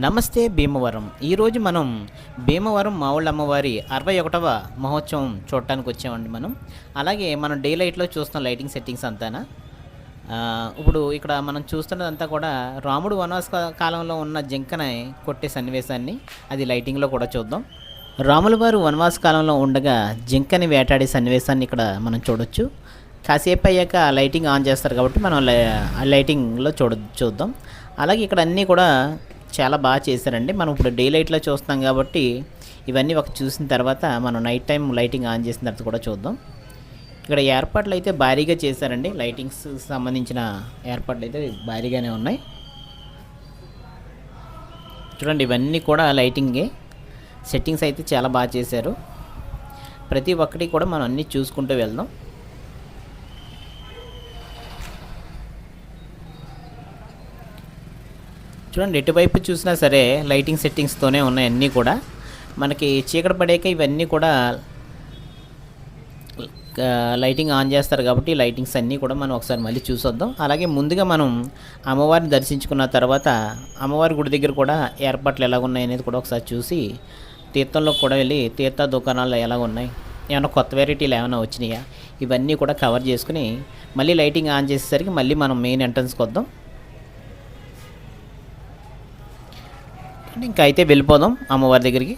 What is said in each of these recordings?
నమస్తే భీమవరం. ఈరోజు మనం భీమవరం మావుళ్ళ అమ్మవారి అరవై ఒకటవ మహోత్సవం చూడటానికి వచ్చామండి మనం. అలాగే మనం డే లైట్లో చూస్తున్న లైటింగ్ సెట్టింగ్స్ అంతానా? ఇప్పుడు ఇక్కడ మనం చూస్తున్నదంతా కూడా రాముడు వనవాస కాలంలో ఉన్న జింకని కొట్టే సన్నివేశాన్ని అది లైటింగ్లో కూడా చూద్దాం. రాముల వారు వనవాస కాలంలో ఉండగా జింకని వేటాడే సన్నివేశాన్ని ఇక్కడ మనం చూడొచ్చు. కాసేపు అయ్యాక లైటింగ్ ఆన్ చేస్తారు కాబట్టి మనం లైటింగ్లో చూడ చూద్దాం. అలాగే ఇక్కడ అన్నీ కూడా చాలా బాగా చేశారండి. మనం ఇప్పుడు డే లైట్లో చూస్తాం కాబట్టి ఇవన్నీ ఒక చూసిన తర్వాత మనం నైట్ టైం లైటింగ్ ఆన్ చేసిన తర్వాత కూడా చూద్దాం. ఇక్కడ ఏర్పాట్లు అయితే భారీగా చేశారండి. లైటింగ్స్ సంబంధించిన ఏర్పాట్లు అయితే భారీగానే ఉన్నాయి. చూడండి ఇవన్నీ కూడా లైటింగే. సెట్టింగ్స్ అయితే చాలా బాగా చేశారు. ప్రతి ఒక్కటి కూడా మనం అన్నీ చూసుకుంటూ వెళ్దాం. చూడండి ఎటువైపు చూసినా సరే లైటింగ్ సెట్టింగ్స్తోనే ఉన్నాయి అన్నీ కూడా. మనకి చీకటి పడేక ఇవన్నీ కూడా లైటింగ్ ఆన్ చేస్తారు కాబట్టి లైటింగ్స్ అన్నీ కూడా మనం ఒకసారి మళ్ళీ చూసొద్దాం. అలాగే ముందుగా మనం అమ్మవారిని దర్శించుకున్న తర్వాత అమ్మవారి గుడి దగ్గర కూడా ఏర్పాట్లు ఎలా ఉన్నాయి అనేది కూడా ఒకసారి చూసి తీర్థంలో కూడా వెళ్ళి తీర్థ దుకాణాలు ఎలా ఉన్నాయి ఏమైనా కొత్త వెరైటీలు ఏమైనా వచ్చినాయా ఇవన్నీ కూడా కవర్ చేసుకుని మళ్ళీ లైటింగ్ ఆన్ చేసేసరికి మళ్ళీ మనం మెయిన్ ఎంట్రన్స్కి వద్దాం. ఇంకా అయితే వెళ్ళిపోదాం అమ్మవారి దగ్గరికి.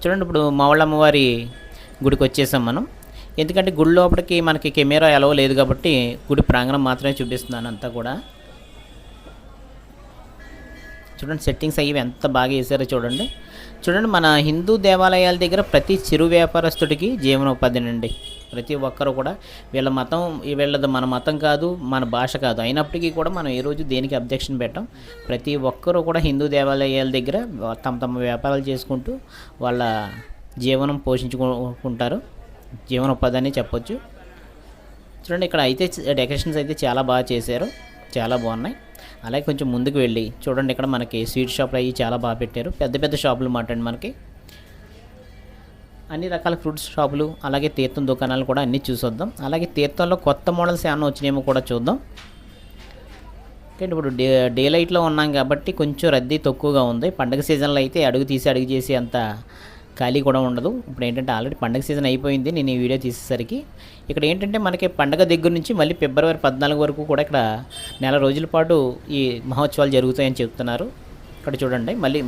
చూడండి ఇప్పుడు మావళ్ళ అమ్మవారి గుడికి వచ్చేసాం మనం. ఎందుకంటే గుడి లోపలికి మనకి కెమెరా ఎలవ లేదు కాబట్టి గుడి ప్రాంగణం మాత్రమే చూపిస్తున్నాను అంతా కూడా. చూడండి సెట్టింగ్స్ అయ్యి ఎంత బాగా వేసారో చూడండి. చూడండి మన హిందూ దేవాలయాల దగ్గర ప్రతి చిరు వ్యాపారస్తుడికి జీవనోపాధినండి. ప్రతి ఒక్కరు కూడా వీళ్ళ మతం వీళ్ళది మన మతం కాదు మన భాష కాదు. అయినప్పటికీ కూడా మనం ఏ రోజు దేనికి అబ్జెక్షన్ పెట్టాం? ప్రతి ఒక్కరూ కూడా హిందూ దేవాలయాల దగ్గర తమ తమ వ్యాపారాలు చేసుకుంటూ వాళ్ళ జీవనం పోషించుకుంటారు. జీవనోపాధి అని చెప్పొచ్చు. చూడండి ఇక్కడ అయితే డెకరేషన్స్ అయితే చాలా బాగా చేశారు. చాలా బాగున్నాయి. అలాగే కొంచెం ముందుకు వెళ్ళి చూడండి ఇక్కడ మనకి స్వీట్ షాప్లు అవి చాలా బాగా పెట్టారు. పెద్ద పెద్ద షాపులు మాట్లాడి మనకి. అన్ని రకాల ఫ్రూట్స్ షాపులు అలాగే తీర్థం దుకాణాలు కూడా అన్నీ చూసొద్దాం. అలాగే తీర్థంలో కొత్త మోడల్స్ ఏమైనా వచ్చినాయేమో కూడా చూద్దాం. ఓకే ఇప్పుడు డే డే లైట్లో ఉన్నాం కాబట్టి కొంచెం రద్దీ తక్కువగా ఉంది. పండగ సీజన్లో అయితే అడుగు తీసి అడుగు చేసి అంత ఖాళీ కూడా ఉండదు. ఇప్పుడు ఏంటంటే ఆల్రెడీ పండగ సీజన్ అయిపోయింది నేను ఈ వీడియో తీసేసరికి. ఇక్కడ ఏంటంటే మనకి పండగ దగ్గర నుంచి మళ్ళీ ఫిబ్రవరి పద్నాలుగు వరకు కూడా ఇక్కడ నెల రోజుల పాటు ఈ మహోత్సవాలు జరుగుతాయని చెప్తున్నారు. ఇక్కడ చూడండి మళ్ళీ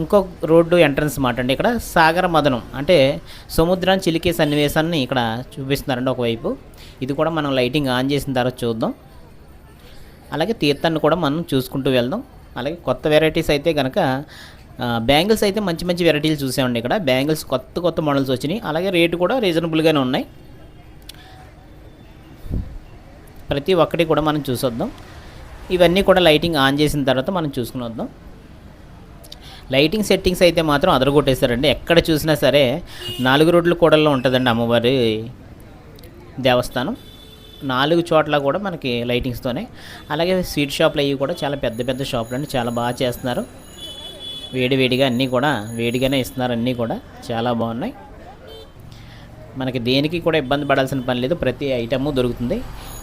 ఇంకో రోడ్డు ఎంట్రన్స్ మాట అండి. ఇక్కడ సాగర మదనం అంటే సముద్రాన్ని చిలికే సన్నివేశాన్ని ఇక్కడ చూపిస్తున్నారండి ఒకవైపు ఇది కూడా మనం లైటింగ్ ఆన్ చేసిన తర్వాత చూద్దాం. అలాగే తీర్థాన్ని కూడా మనం చూసుకుంటూ వెళ్దాం. అలాగే కొత్త వెరైటీస్ అయితే కనుక బ్యాంగిల్స్ అయితే మంచి మంచి వెరైటీలు చూసామండి ఇక్కడ. బ్యాంగిల్స్ కొత్త కొత్త మోడల్స్ వచ్చినాయి. అలాగే రేటు కూడా రీజనబుల్గానే ఉన్నాయి. ప్రతి ఒక్కటి కూడా మనం చూసొద్దాం. ఇవన్నీ కూడా లైటింగ్ ఆన్ చేసిన తర్వాత మనం చూసుకుని వద్దాం. లైటింగ్ సెట్టింగ్స్ అయితే మాత్రం అదరగొట్టేశారండి. ఎక్కడ చూసినా సరే నాలుగు రోడ్లు కూడల్లో ఉంటుందండి అమ్మవారి దేవస్థానం. నాలుగు చోట్ల కూడా మనకి లైటింగ్స్తోనే అలాగే స్వీట్ షాపులు అవి కూడా చాలా పెద్ద పెద్ద షాపులు అండి చాలా బాగా చేస్తున్నారు. వేడి వేడిగా అన్నీ కూడా వేడిగానే ఇస్తున్నారు అన్నీ కూడా. చాలా బాగున్నాయి. మనకి దేనికి కూడా ఇబ్బంది పడాల్సిన పని లేదు. ప్రతి ఐటము దొరుకుతుంది.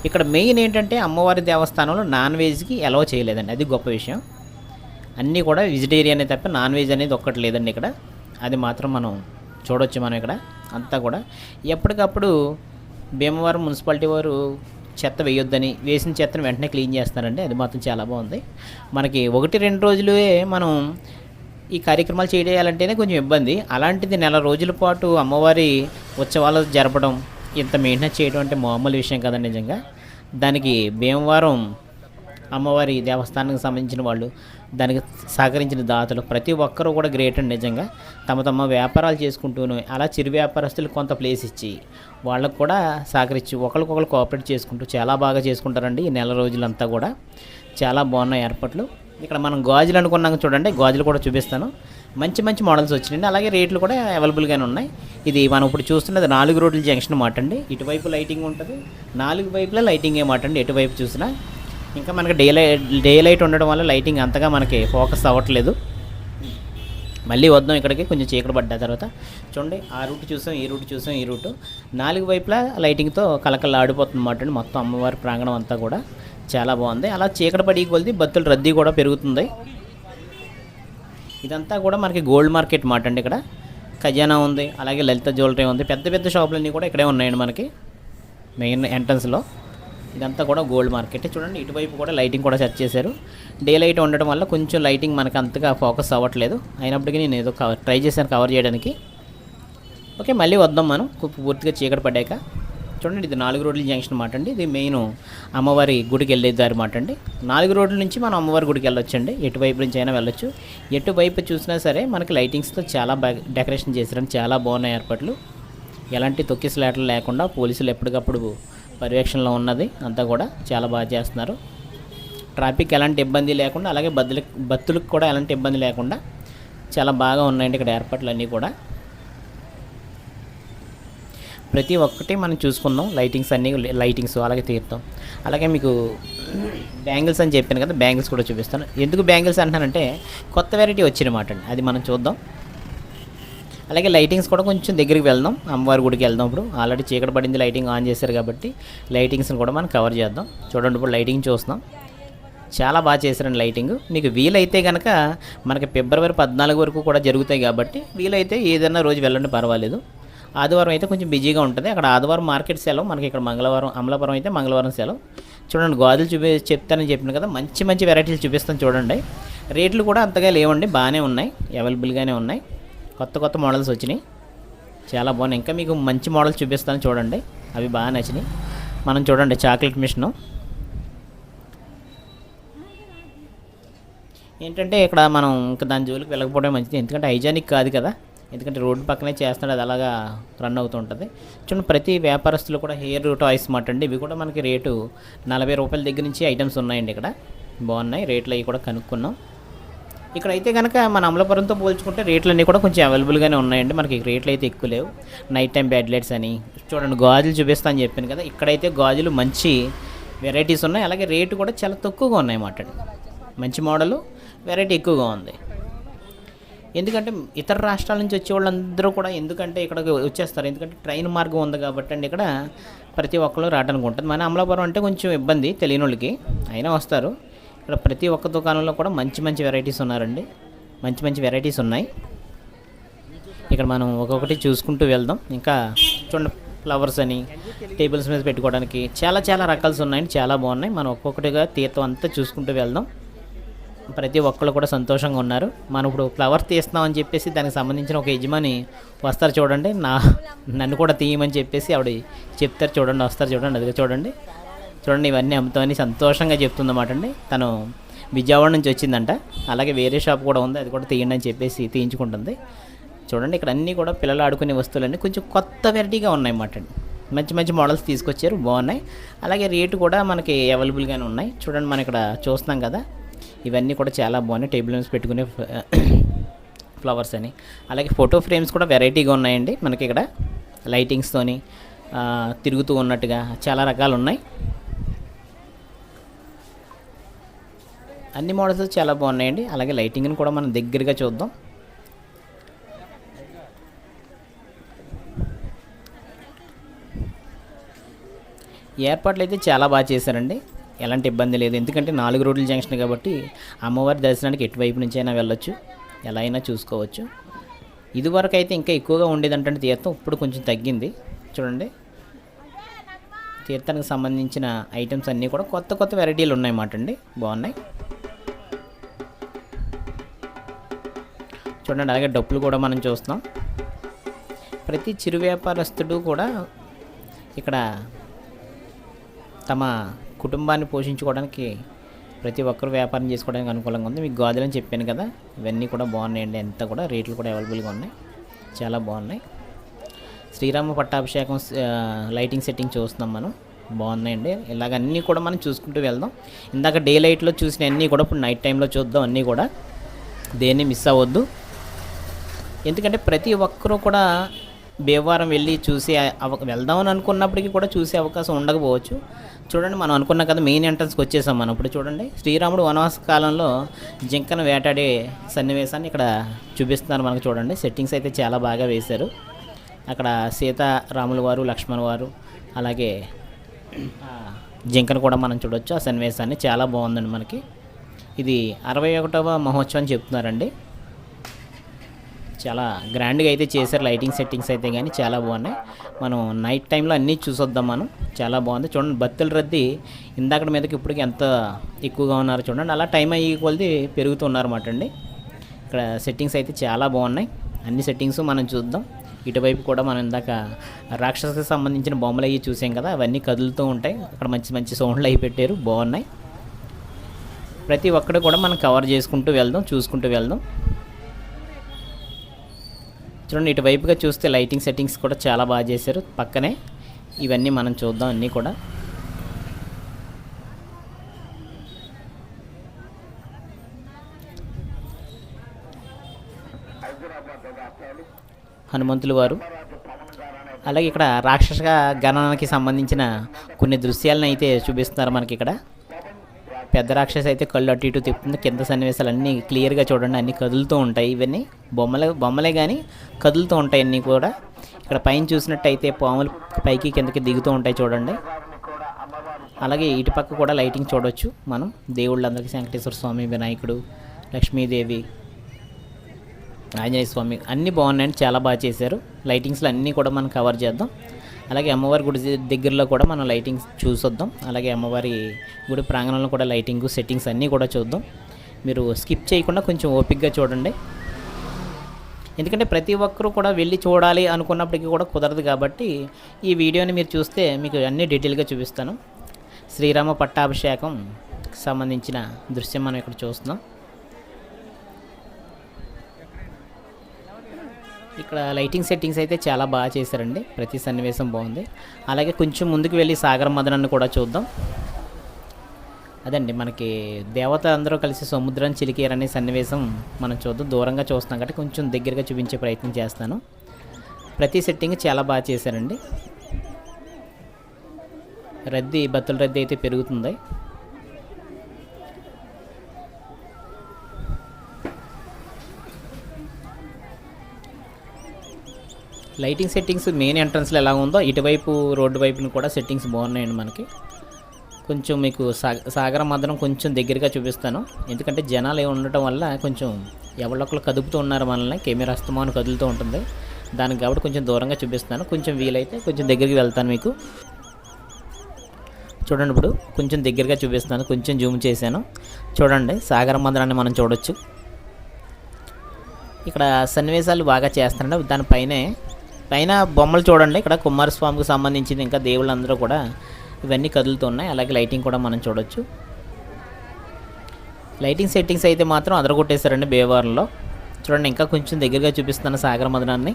ఇక్కడ మెయిన్ ఏంటంటే అమ్మవారి దేవస్థానంలో నాన్ వెజ్కి ఎలవ చేయలేదండి. అది గొప్ప విషయం. అన్నీ కూడా వెజిటేరియనే తప్ప నాన్ వెజ్ అనేది ఒక్కటి లేదండి ఇక్కడ. అది మాత్రం మనం చూడొచ్చు మనం ఇక్కడ. అంతా కూడా ఎప్పటికప్పుడు భీమవరం మున్సిపాలిటీ వారు చెత్త వేయొద్దని వేసిన చెత్తను వెంటనే క్లీన్ చేస్తారండి. అది మాత్రం చాలా బాగుంది. మనకి ఒకటి రెండు రోజులే మనం ఈ కార్యక్రమాలు చేయాలంటేనే కొంచెం ఇబ్బంది. అలాంటిది నెల రోజుల పాటు అమ్మవారి ఉత్సవాలు జరపడం ఇంత మెయింటెనెన్స్ చేయడం అంటే మామూలు విషయం కదండి నిజంగా. దానికి భీమవరం అమ్మవారి దేవస్థానానికి సంబంధించిన వాళ్ళు దానికి సహకరించిన దాతలు ప్రతి ఒక్కరూ కూడా గ్రేట్ అండి నిజంగా. తమ తమ వ్యాపారాలు చేసుకుంటూనే అలా చిరు వ్యాపారస్తులు కొంత ప్లేస్ ఇచ్చి వాళ్ళకు కూడా సహకరించి ఒకరికొకరు కోఆపరేట్ చేసుకుంటూ చాలా బాగా చేసుకుంటారండి ఈ నెల రోజులంతా కూడా. చాలా బాగున్నాయి ఏర్పాట్లు. ఇక్కడ మనం గాజులు అనుకున్నాం చూడండి గాజులు కూడా చూపిస్తాను. మంచి మంచి మోడల్స్ వచ్చినాయండి. అలాగే రేట్లు కూడా అవైలబుల్గానే ఉన్నాయి. ఇది మనం ఇప్పుడు చూస్తున్నది నాలుగు రోడ్ల జంక్షన్ మాట అండి. ఇటువైపు లైటింగ్ ఉంటుంది నాలుగు వైపులా లైటింగ్ ఏ మాట అండి. ఎటువైపు చూసినా ఇంకా మనకి డే లైట్ డే లైట్ ఉండడం వల్ల లైటింగ్ అంతగా మనకి ఫోకస్ అవ్వట్లేదు. మళ్ళీ వద్దాం ఇక్కడికి కొంచెం చీకటి పడ్డ తర్వాత. చూడండి ఆ రూట్ చూసాం ఈ రూట్ చూసాం ఈ రూట్. నాలుగు వైపులా లైటింగ్తో కలకల ఆడిపోతుంది అన్నమాట మొత్తం అమ్మవారి ప్రాంగణం అంతా కూడా చాలా బాగుంది. అలా చీకటి పడి కొలిది భక్తుల రద్దీ కూడా పెరుగుతుంది. ఇదంతా కూడా మనకి గోల్డ్ మార్కెట్ మాట అండి ఇక్కడ. ఖజానా ఉంది అలాగే లలిత జ్యువెలరీ ఉంది. పెద్ద పెద్ద షాపులన్నీ కూడా ఇక్కడే ఉన్నాయండి మనకి. మెయిన్ ఎంట్రన్స్లో. ఇదంతా కూడా గోల్డ్ మార్కెట్. చూడండి ఇటువైపు కూడా లైటింగ్ కూడా సెట్ చేశారు. డే లైట్ ఉండటం వల్ల కొంచెం లైటింగ్ మనకు అంతగా ఫోకస్ అవ్వట్లేదు. అయినప్పటికీ నేను ఏదో కవర్ ట్రై చేశాను కవర్ చేయడానికి. ఓకే మళ్ళీ వద్దాం మనం. పూర్తిగా చీకటి పడ్డాక. చూడండి ఇది నాలుగు రోడ్ల జంక్షన్ మాట అండి. ఇది మెయిన్ అమ్మవారి గుడికి వెళ్ళే దారి మాట అండి. నాలుగు రోడ్ల నుంచి మనం అమ్మవారి గుడికి వెళ్ళొచ్చండి. ఎటువైపు నుంచి అయినా వెళ్ళొచ్చు. ఎటువైపు చూసినా సరే మనకి లైటింగ్స్తో చాలా బాగా డెకరేషన్ చేశారని చాలా బాగున్నాయి ఏర్పాట్లు. ఎలాంటి తొక్కిసలాటలు లేకుండా పోలీసులు ఎప్పటికప్పుడు పర్యవేక్షణలో ఉన్నది. అంతా కూడా చాలా బాగా చేస్తున్నారు. ట్రాఫిక్ ఎలాంటి ఇబ్బంది లేకుండా అలాగే బద్దులకు భక్తులకు కూడా ఎలాంటి ఇబ్బంది లేకుండా చాలా బాగా ఉన్నాయండి ఇక్కడ ఏర్పాట్లు అన్నీ కూడా. ప్రతి ఒక్కటి మనం చూసుకుందాం. లైటింగ్స్ అన్నీ లైటింగ్స్ అలాగే తీర్థం అలాగే మీకు బ్యాంగిల్స్ అని చెప్పాను కదా బ్యాంగిల్స్ కూడా చూపిస్తాను. ఎందుకు బ్యాంగిల్స్ అంటానంటే కొత్త వెరైటీ వచ్చినమాట అండి. అది మనం చూద్దాం. అలాగే లైటింగ్స్ కూడా కొంచెం దగ్గరికి వెళ్దాం. అమ్మవారి గుడికి వెళ్దాం ఇప్పుడు. ఆల్రెడీ చీకటి పడింది లైటింగ్ ఆన్ చేశారు కాబట్టి లైటింగ్స్ని కూడా మనం కవర్ చేద్దాం. చూడండి ఇప్పుడు లైటింగ్ చూస్తున్నాం. చాలా బాగా చేశారండి లైటింగ్ మీకు వీలైతే కనుక మనకి ఫిబ్రవరి పద్నాలుగు వరకు కూడా జరుగుతాయి కాబట్టి వీలైతే ఏదైనా రోజు వెళ్ళండి పర్వాలేదు. ఆదివారం అయితే కొంచెం బిజీగా ఉంటుంది. అక్కడ ఆదివారం మార్కెట్ సెలవు మనకి ఇక్కడ మంగళవారం అమలాపురం అయితే మంగళవారం సెలవు చూడండి గాజులు చూపి చెప్తానని చెప్పిన కదా మంచి మంచి వెరైటీలు చూపిస్తాను చూడండి. రేట్లు కూడా అంతగా లేవండి బాగానే ఉన్నాయి. అవైలబుల్గానే ఉన్నాయి. కొత్త కొత్త మోడల్స్ వచ్చినాయి. చాలా బాగున్నాయి. ఇంకా మీకు మంచి మోడల్స్ చూపిస్తాను చూడండి. అవి బాగా నచ్చినాయి. మనం చూడండి చాక్లెట్ మిషను. ఏంటంటే ఇక్కడ మనం ఇంకా దాని జోలికి వెళ్ళకపోవడం మంచిది. ఎందుకంటే హైజానిక్ కాదు కదా. ఎందుకంటే రోడ్డు పక్కనే చేస్తున్నాడు. అది అలాగా రన్ అవుతూ ఉంటుంది చూడండి ప్రతి వ్యాపారస్తులు కూడా హెయిర్ టాయ్స్ మాట అండి. ఇవి కూడా మనకి రేటు నలభై రూపాయల దగ్గర నుంచి ఐటమ్స్ ఉన్నాయండి ఇక్కడ. బాగున్నాయి. రేట్లు అవి కూడా కనుక్కున్నాం. ఇక్కడ అయితే కనుక మన అమలాపురంతో పోల్చుకుంటే రేట్లు అన్నీ కూడా కొంచెం అవైలబుల్గానే ఉన్నాయండి. మనకి రేట్లు అయితే ఎక్కువ లేవు. నైట్ టైం బెడ్ లైట్స్ అని చూడండి గాజులు చూపిస్తా అని చెప్పాను కదా ఇక్కడైతే గాజులు మంచి వెరైటీస్ ఉన్నాయి. అలాగే రేటు కూడా చాలా తక్కువగా ఉన్నాయి మాట మంచి మోడలు వెరైటీ ఎక్కువగా ఉంది. ఎందుకంటే ఇతర రాష్ట్రాల నుంచి వచ్చే వాళ్ళందరూ కూడా ఎందుకంటే ఇక్కడికి వచ్చేస్తారు. ఎందుకంటే ట్రైన్ మార్గం ఉంది కాబట్టి అండి ఇక్కడ ప్రతి ఒక్కరు రావడానికి ఉంటుంది. మన అమలాపురం అంటే కొంచెం ఇబ్బంది తెలియని వాళ్ళకి అయినా వస్తారు. ఇక్కడ ప్రతి ఒక్క దుకాణంలో కూడా మంచి మంచి వెరైటీస్ ఉన్నారండి. మంచి మంచి వెరైటీస్ ఉన్నాయి. ఇక్కడ మనం ఒక్కొక్కటి చూసుకుంటూ వెళ్దాం. ఇంకా చూడండి ఫ్లవర్స్ అని టేబుల్స్ మీద పెట్టుకోవడానికి చాలా చాలా రకాల్స్ ఉన్నాయండి. చాలా బాగున్నాయి. మనం ఒక్కొక్కటిగా తీర్థం అంతా చూసుకుంటూ వెళ్దాం. ప్రతి ఒక్కళ్ళు కూడా సంతోషంగా ఉన్నారు. మనం ఇప్పుడు ఫ్లవర్స్ తీస్తున్నాం అని చెప్పేసి దానికి సంబంధించిన ఒక యజమాని వస్తారు చూడండి. నా నన్ను కూడా తీయమని చెప్పేసి ఆవిడ చెప్తారు చూడండి వస్తారు చూడండి. అదిగా చూడండి. చూడండి ఇవన్నీ అమ్ముతామని సంతోషంగా చెప్తుందన్నమాట అండి తను విజయవాడ నుంచి వచ్చిందంట. అలాగే వేరే షాప్ కూడా ఉంది. అది కూడా తీయండి అని చెప్పేసి తీయించుకుంటుంది. చూడండి ఇక్కడ అన్నీ కూడా పిల్లలు ఆడుకునే వస్తువులన్నీ కొంచెం కొత్త వెరైటీగా ఉన్నాయి అన్నమాట అండి మంచి మంచి మోడల్స్ తీసుకొచ్చారు. బాగున్నాయి. అలాగే రేటు కూడా మనకి అవైలబుల్గానే ఉన్నాయి. చూడండి మనం ఇక్కడ చూస్తున్నాం కదా. ఇవన్నీ కూడా చాలా బాగున్నాయి. టేబుల్ మీద పెట్టుకునే ఫ్లవర్స్ అని. అలాగే ఫోటో ఫ్రేమ్స్ కూడా వెరైటీగా ఉన్నాయండి. మనకి ఇక్కడ లైటింగ్స్తోని తిరుగుతూ ఉన్నట్టుగా చాలా రకాలు ఉన్నాయి. అన్ని మోడల్స్ చాలా బాగున్నాయండి. అలాగే లైటింగ్ని కూడా మనం దగ్గరగా చూద్దాం. ఏర్పాట్లు అయితే చాలా బాగా చేశారండి. ఎలాంటి ఇబ్బంది లేదు. ఎందుకంటే నాలుగు రోడ్ల జంక్షన్ కాబట్టి అమ్మవారి దర్శనానికి ఎటువైపు నుంచి అయినా వెళ్ళొచ్చు. ఎలా అయినా చూసుకోవచ్చు. ఇదివరకు అయితే ఇంకా ఎక్కువగా ఉండేదంటే తీర్థం. ఇప్పుడు కొంచెం తగ్గింది. చూడండి. తీర్థానికి సంబంధించిన ఐటమ్స్ అన్నీ కూడా కొత్త కొత్త వెరైటీలు ఉన్నాయన్నమాట అండి. బాగున్నాయి. చూడండి అలాగే డప్పులు కూడా మనం చూస్తున్నాం. ప్రతి చిరు వ్యాపారస్తుడు కూడా ఇక్కడ తమ కుటుంబాన్ని పోషించుకోవడానికి ప్రతి ఒక్కరు వ్యాపారం చేసుకోవడానికి అనుకూలంగా ఉంది. మీకు గాజులని చెప్పాను కదా ఇవన్నీ కూడా బాగున్నాయండి. ఎంత కూడా రేట్లు కూడా అవైలబుల్గా ఉన్నాయి. చాలా బాగున్నాయి. శ్రీరామ పట్టాభిషేకం లైటింగ్ సెట్టింగ్ చూస్తున్నాం మనం. బాగున్నాయండి. ఇలాగ అన్నీ కూడా మనం చూసుకుంటూ వెళ్దాం. ఇందాక డే లైట్లో చూసిన అన్నీ కూడా ఇప్పుడు నైట్ టైంలో చూద్దాం. అన్నీ కూడా దేన్ని మిస్ అవ్వద్దు. ఎందుకంటే ప్రతి ఒక్కరూ కూడా భీమవరం వెళ్ళి చూసే అవ వెళ్దామని అనుకున్నప్పటికీ కూడా చూసే అవకాశం ఉండకపోవచ్చు. చూడండి మనం అనుకున్నాం కదా మెయిన్ ఎంట్రన్స్కి వచ్చేసాం మనం. ఇప్పుడు చూడండి శ్రీరాముడు వనవాస కాలంలో జింకను వేటాడే సన్నివేశాన్ని ఇక్కడ చూపిస్తున్నారు మనకు చూడండి. సెట్టింగ్స్ అయితే చాలా బాగా వేశారు. అక్కడ సీతారాముల వారు లక్ష్మణ్ వారు అలాగే జింకను కూడా మనం చూడొచ్చు. ఆ సన్నివేశాన్ని చాలా బాగుందండి మనకి. ఇది అరవై ఒకటవ మహోత్సవం చెప్తున్నారండి. చాలా గ్రాండ్గా అయితే చేశారు. లైటింగ్ సెట్టింగ్స్ అయితే కానీ చాలా బాగున్నాయి. మనం నైట్ టైంలో అన్నీ చూసొద్దాం మనం. చాలా బాగుంది. చూడండి భక్తుల రద్దీ ఇందాక మీదకి ఇప్పటికి ఎంత ఎక్కువగా ఉన్నారు చూడండి. అలా టైం అయ్యి కొలిది పెరుగుతున్నారన్నమాట అండి. ఇక్కడ సెట్టింగ్స్ అయితే చాలా బాగున్నాయి. అన్ని సెట్టింగ్స్ మనం చూద్దాం. ఇటువైపు కూడా మనం ఇందాక రాక్షసకి సంబంధించిన బొమ్మలు అవి చూసాం కదా అవన్నీ కదులుతూ ఉంటాయి. అక్కడ మంచి మంచి సౌండ్లు అవి పెట్టారు. బాగున్నాయి. ప్రతి ఒక్కటి కూడా మనం కవర్ చేసుకుంటూ వెళ్దాం చూసుకుంటూ వెళ్దాం. చూడండి ఇటువైపుగా చూస్తే లైటింగ్ సెట్టింగ్స్ కూడా చాలా బాగా చేశారు. పక్కనే ఇవన్నీ మనం చూద్దాం అన్నీ కూడా. హనుమంతులు వారు. అలాగే ఇక్కడ రాక్షస గణనకి సంబంధించిన కొన్ని దృశ్యాలను అయితే చూపిస్తున్నారు మనకి ఇక్కడ. పెద్ద రాక్షసి అయితే కళ్ళు అటు ఇటు తిప్పుతుంది. కింద సన్నివేశాలు అన్నీ క్లియర్గా చూడండి. అన్నీ కదులుతూ ఉంటాయి. ఇవన్నీ బొమ్మలే బొమ్మలే కానీ కదులుతూ ఉంటాయి అన్నీ కూడా. ఇక్కడ పైన చూసినట్టయితే పాములు పైకి కిందకి దిగుతూ ఉంటాయి చూడండి. అలాగే ఇటుపక్క కూడా లైటింగ్ చూడవచ్చు మనం. దేవుళ్ళందరికీ వెంకటేశ్వర స్వామి వినాయకుడు లక్ష్మీదేవి ఆంజనేయ స్వామి అన్నీ బాగున్నాయండి చాలా బాగా చేశారు. లైటింగ్స్లో అన్నీ కూడా మనం కవర్ చేద్దాం. అలాగే అమ్మవారి గుడి దగ్గరలో కూడా మనం లైటింగ్స్ చూసొద్దాం. అలాగే అమ్మవారి గుడి ప్రాంగణంలో కూడా లైటింగ్ సెట్టింగ్స్ అన్నీ కూడా చూద్దాం. మీరు స్కిప్ చేయకుండా కొంచెం ఓపిక్గా చూడండి. ఎందుకంటే ప్రతి ఒక్కరూ కూడా వెళ్ళి చూడాలి అనుకున్నప్పటికీ కూడా కుదరదు కాబట్టి ఈ వీడియోని మీరు చూస్తే మీకు అన్ని డీటెయిల్గా చూపిస్తాను. శ్రీరామ పట్టాభిషేకం సంబంధించిన దృశ్యం మనం ఇక్కడ చూస్తున్నాం. ఇక్కడ లైటింగ్ సెట్టింగ్స్ అయితే చాలా బాగా చేశారండి. ప్రతి సన్నివేశం బాగుంది. అలాగే కొంచెం ముందుకు వెళ్ళి సాగర మదనాన్ని కూడా చూద్దాం. అదండి మనకి దేవత అందరూ కలిసి సముద్రం చిలికేరనే సన్నివేశం మనం చూద్దాం. దూరంగా చూస్తున్నాం కాబట్టి కొంచెం దగ్గరగా చూపించే ప్రయత్నం చేస్తాను. ప్రతి సెట్టింగ్ చాలా బాగా చేశారండి. రద్దీ బత్తుల రద్దీ అయితే పెరుగుతుంది. లైటింగ్ సెట్టింగ్స్ మెయిన్ ఎంట్రన్స్లో ఎలా ఉందో ఇటువైపు రోడ్డు వైపున కూడా సెట్టింగ్స్ బాగున్నాయండి మనకి. కొంచెం మీకు సాగ సాగర మధ్యం కొంచెం దగ్గరగా చూపిస్తాను. ఎందుకంటే జనాలు ఏమి ఉండటం వల్ల కొంచెం ఎవరికొకరు కదుపుతూ ఉన్నారు మనల్ని కెమెరా అస్తమాను కదులుతూ ఉంటుంది. దానికి కాబట్టి కొంచెం దూరంగా చూపిస్తాను. కొంచెం వీలైతే కొంచెం దగ్గరికి వెళ్తాను మీకు. చూడండి ఇప్పుడు కొంచెం దగ్గరగా చూపిస్తాను. కొంచెం జూమ్ చేశాను. చూడండి సాగర మందిరాన్ని మనం చూడొచ్చు. ఇక్కడ సన్నివేశాలు బాగా చేస్తున్నాడు దానిపైనే పైన బొమ్మలు చూడండి. ఇక్కడ కుమారస్వామికి సంబంధించింది ఇంకా దేవుళ్ళందరూ కూడా ఇవన్నీ కదులుతున్నాయి. అలాగే లైటింగ్ కూడా మనం చూడొచ్చు. లైటింగ్ సెట్టింగ్స్ అయితే మాత్రం అదరగొట్టేశారండి బేవార్లో చూడండి ఇంకా కొంచెం దగ్గరగా చూపిస్తున్నాను సాగర మదనాన్ని.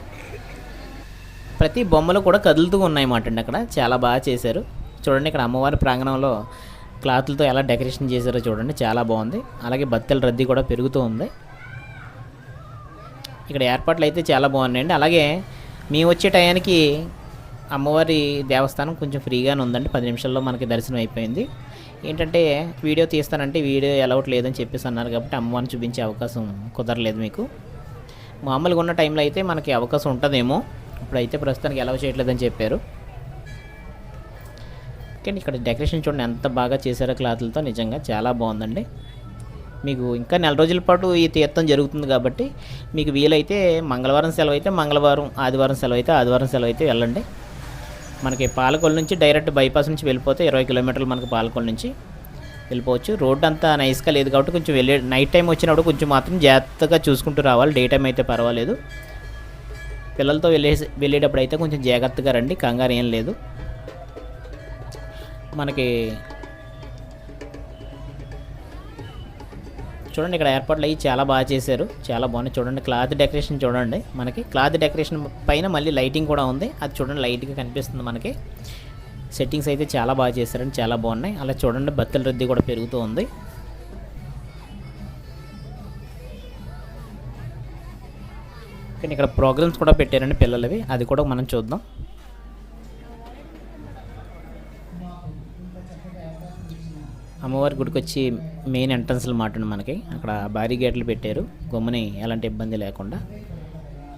ప్రతి బొమ్మలు కూడా కదులుతూ ఉన్నాయన్నమాట అండి అక్కడ. చాలా బాగా చేశారు. చూడండి ఇక్కడ అమ్మవారి ప్రాంగణంలో క్లాత్లతో ఎలా డెకరేషన్ చేశారో చూడండి. చాలా బాగుంది. అలాగే బత్తెల రద్దీ కూడా పెరుగుతూ ఉంది. ఇక్కడ ఏర్పాట్లు అయితే చాలా బాగున్నాయండి. అలాగే మేము వచ్చే టయానికి అమ్మవారి దేవస్థానం కొంచెం ఫ్రీగానే ఉందండి. పది నిమిషాల్లో మనకి దర్శనం అయిపోయింది. ఏంటంటే వీడియో తీస్తానంటే వీడియో అలౌట్ లేదని చెప్పేసి అన్నారు కాబట్టి అమ్మవారిని చూపించే అవకాశం కుదరలేదు మీకు. మామూలుగా ఉన్న టైంలో అయితే మనకి అవకాశం ఉంటుందేమో. ఇప్పుడైతే ప్రస్తుతానికి అలౌ చేయట్లేదని చెప్పారు. కానీ ఇక్కడ డెకరేషన్ చూడండి ఎంత బాగా చేశారో క్లాత్లతో నిజంగా చాలా బాగుందండి. మీకు ఇంకా నెల రోజుల పాటు ఈ తీర్థం జరుగుతుంది కాబట్టి మీకు వీలైతే మంగళవారం సెలవు అయితే మంగళవారం ఆదివారం సెలవు అయితే ఆదివారం సెలవు అయితే వెళ్ళండి. మనకి పాలకొల్లు నుంచి డైరెక్ట్ బైపాస్ నుంచి వెళ్ళిపోతే ఇరవై కిలోమీటర్లు మనకి పాలకొల్లు నుంచి వెళ్ళిపోవచ్చు. రోడ్ అంతా నైస్గా లేదు కాబట్టి కొంచెం వెళ్ళే నైట్ టైం వచ్చినప్పుడు కొంచెం మాత్రం జాగ్రత్తగా చూసుకుంటూ రావాలి. డే టైం అయితే పర్వాలేదు. పిల్లలతో వెళ్ళే వెళ్ళేటప్పుడు అయితే కొంచెం జాగ్రత్తగా రండి. కంగారు ఏం లేదు. మనకి చూడండి ఇక్కడ ఏర్పాట్లు అవి చాలా బాగా చేశారు. చాలా బాగున్నాయి చూడండి క్లాత్ డెకరేషన్ చూడండి మనకి. క్లాత్ డెకరేషన్ పైన మళ్ళీ లైటింగ్ కూడా ఉంది. అది చూడండి లైట్గా కనిపిస్తుంది మనకి. సెట్టింగ్స్ అయితే చాలా బాగా చేశారండి చాలా బాగున్నాయి. అలా చూడండి బత్తల రద్దీ కూడా పెరుగుతూ ఉంది. కానీ ఇక్కడ ప్రోగ్రామ్స్ కూడా పెట్టారండి పిల్లలవి. అది కూడా మనం చూద్దాం. అమ్మవారి గుడికి వచ్చి మెయిన్ ఎంట్రన్స్ మాట మనకి. అక్కడ భారీ గేట్లు పెట్టారు. గమ్ముని ఎలాంటి ఇబ్బంది లేకుండా.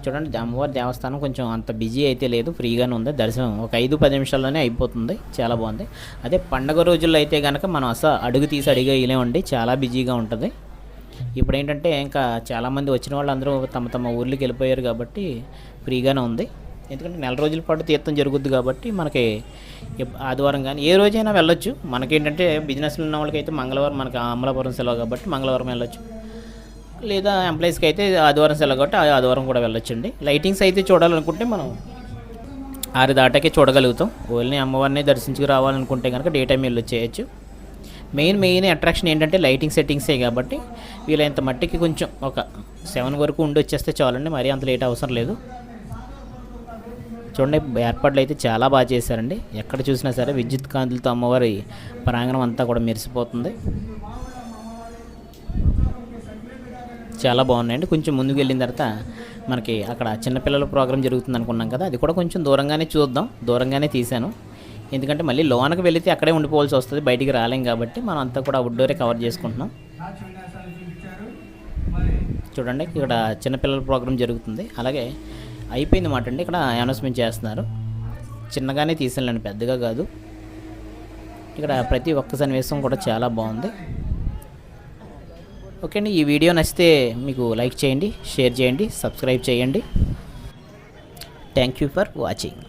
చూడండి అమ్మవారి దేవస్థానం కొంచెం అంత బిజీ అయితే లేదు. ఫ్రీగానే ఉంది. దర్శనం ఒక ఐదు పది నిమిషాల్లోనే అయిపోతుంది. చాలా బాగుంది. అదే పండగ రోజుల్లో అయితే కనుక మనం అసలు అడుగు తీసి అడిగే ఉండి చాలా బిజీగా ఉంటుంది. ఇప్పుడు ఏంటంటే ఇంకా చాలామంది వచ్చిన వాళ్ళందరూ తమ తమ ఊర్లకి వెళ్ళిపోయారు కాబట్టి ఫ్రీగానే ఉంది. ఎందుకంటే నెల రోజుల పాటు తీర్థం జరుగుద్ది కాబట్టి మనకి ఆదివారం కానీ ఏ రోజైనా వెళ్ళొచ్చు. మనకేంటంటే బిజినెస్లో ఉన్న వాళ్ళకైతే మంగళవారం మనకి అమలాపురం సెలవు కాబట్టి మంగళవారం వెళ్ళొచ్చు. లేదా ఎంప్లాయీస్కి అయితే ఆదివారం సెలవు కాబట్టి ఆదివారం కూడా వెళ్ళొచ్చండి. లైటింగ్స్ అయితే చూడాలనుకుంటే మనం ఆరు దాటాకే చూడగలుగుతాం. ఓన్లీ అమ్మవారిని దర్శించుకు రావాలనుకుంటే కనుక డే టైం వెళ్ళొచ్చేయచ్చు మెయిన్ మెయిన్ అట్రాక్షన్ ఏంటంటే లైటింగ్ సెట్టింగ్సే కాబట్టి వీలైనంత మట్టికి కొంచెం ఒక సెవెన్ వరకు ఉండి వచ్చేస్తే చాలండి. మరీ అంత లేట్ అవసరం లేదు. చూడండి ఏర్పాట్లు అయితే చాలా బాగా చేశారండి. ఎక్కడ చూసినా సరే విద్యుత్ కాంతులతో అమ్మవారి ప్రాంగణం అంతా కూడా మెరిసిపోతుంది. చాలా బాగున్నాయండి. కొంచెం ముందుకు వెళ్ళిన తర్వాత మనకి అక్కడ చిన్నపిల్లల ప్రోగ్రామ్ జరుగుతుంది అనుకున్నాం కదా అది కూడా కొంచెం దూరంగానే చూద్దాం. దూరంగానే తీశాను. ఎందుకంటే మళ్ళీ లోనకి వెళితే అక్కడే ఉండిపోవాల్సి వస్తుంది బయటికి రాలేం కాబట్టి మనం అంతా కూడా అవుట్డోరే కవర్ చేసుకుంటున్నాం. చూడండి ఇక్కడ చిన్నపిల్లల ప్రోగ్రామ్ జరుగుతుంది. అలాగే అయిపోయింది మాట అండి. ఇక్కడ అనౌన్స్మెంట్ చేస్తున్నారు. చిన్నగానే తీసాను పెద్దగా కాదు. ఇక్కడ ప్రతి ఒక్క సన్నివేశం కూడా చాలా బాగుంది. ఓకే అండి ఈ వీడియో నచ్చితే మీకు లైక్ చేయండి షేర్ చేయండి సబ్స్క్రైబ్ చేయండి. Thank you for watching